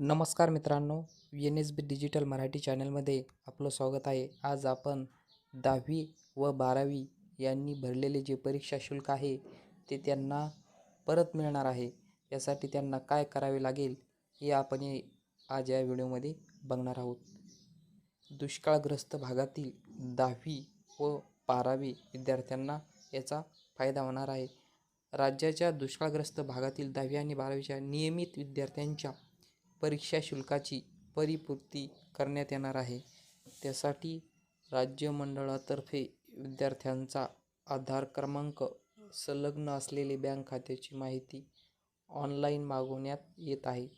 नमस्कार मित्रांनो N S B digital Marathi चॅनलमध्ये आपलं स्वागत आहे. आज आपण दहावी व बारावी यांनी भरलेले जे परीक्षा शुल्क आहे ते त्यांना परत मिळणार आहे. यासाठी त्यांना काय करावे लागेल हे आपण आज या व्हिडिओमध्ये बघणार आहोत. दुष्काळग्रस्त भागातील दहावी व बारावी विद्यार्थ्यांना याचा फायदा होणार आहे. राज्याच्या दुष्काळग्रस्त भागातील दहावी आणि बारावीच्या नियमित विद्यार्थ्यांच्या परीक्षा शुल्काची परिपूर्ती करण्यात येणार आहे. त्यासाठी राज्य मंडळातर्फे विद्यार्थ्यांचा आधार क्रमांक संलग्न असलेले बँक खात्याची माहिती ऑनलाईन मागवण्यात येत आहे.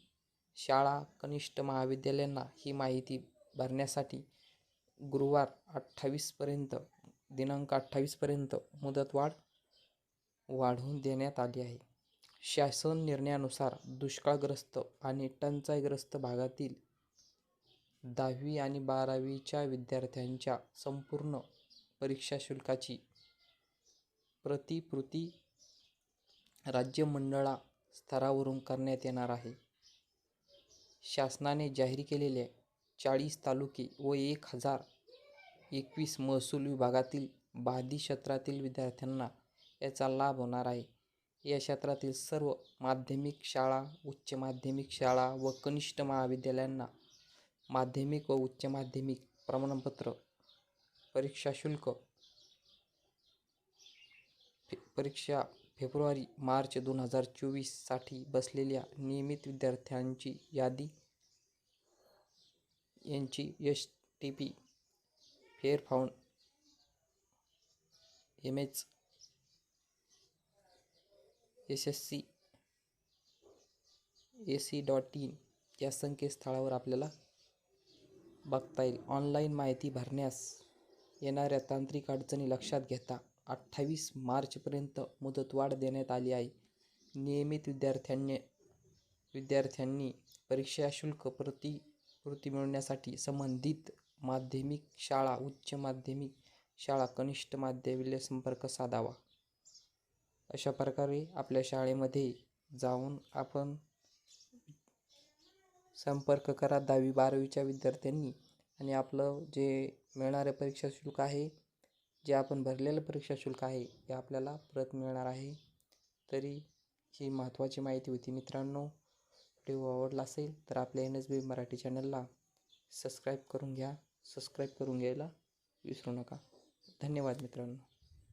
शाळा कनिष्ठ महाविद्यालयांना ही माहिती भरण्यासाठी गुरुवार अठ्ठावीसपर्यंत दिनांक अठ्ठावीसपर्यंत मुदतवाढ वाढवून देण्यात आली आहे. शासन निर्णयानुसार दुष्काळग्रस्त आणि टंचाईग्रस्त भागातील दहावी आणि बारावीच्या विद्यार्थ्यांच्या संपूर्ण परीक्षा शुल्काची प्रतिकृती राज्य मंडळा स्तरावरून करण्यात येणार आहे. शासनाने जाहीर केलेल्या चाळीस तालुके व एक हजार एकवीस महसूल विभागातील बाधी क्षेत्रातील विद्यार्थ्यांना याचा लाभ होणार आहे. या क्षेत्रातील सर्व माध्यमिक शाळा उच्च माध्यमिक शाळा व कनिष्ठ महाविद्यालयांना माध्यमिक व उच्च माध्यमिक प्रमाणपत्र परीक्षा शुल्क फे परीक्षा फेब्रुवारी मार्च दोन हजार चोवीससाठी बसलेल्या नियमित विद्यार्थ्यांची यादी यांची S T P fair found M H S S C A C dot in या संकेतस्थळावर आपल्याला बघता येईल. ऑनलाईन माहिती भरण्यास येणाऱ्या तांत्रिक अडचणी लक्षात घेता अठ्ठावीस मार्चपर्यंत मुदतवाढ देण्यात आली आहे. नियमित विद्यार्थ्यांनी विद्यार्थ्यांनी परीक्षा शुल्क प्रतिपूर्ती मिळवण्यासाठी संबंधित माध्यमिक शाळा उच्च माध्यमिक शाळा कनिष्ठ माध्यमिक संपर्क साधावा. अशा प्रकारे आपल्या शाळेमध्ये जाऊन आपण संपर्क करा दहावी बारावीच्या विद्यार्थ्यांनी. आणि आपलं जे मिळणारे परीक्षा शुल्क आहे जे आपण भरलेलं परीक्षा शुल्क आहे ते आपल्याला परत मिळणार आहे. तरी ही महत्त्वाची माहिती होती मित्रांनो. व्हिडिओ आवडला असेल तर आपल्या एन एस बी मराठी चॅनलला सबस्क्राईब करून घ्या. सबस्क्राईब करून घ्यायला विसरू नका. धन्यवाद मित्रांनो.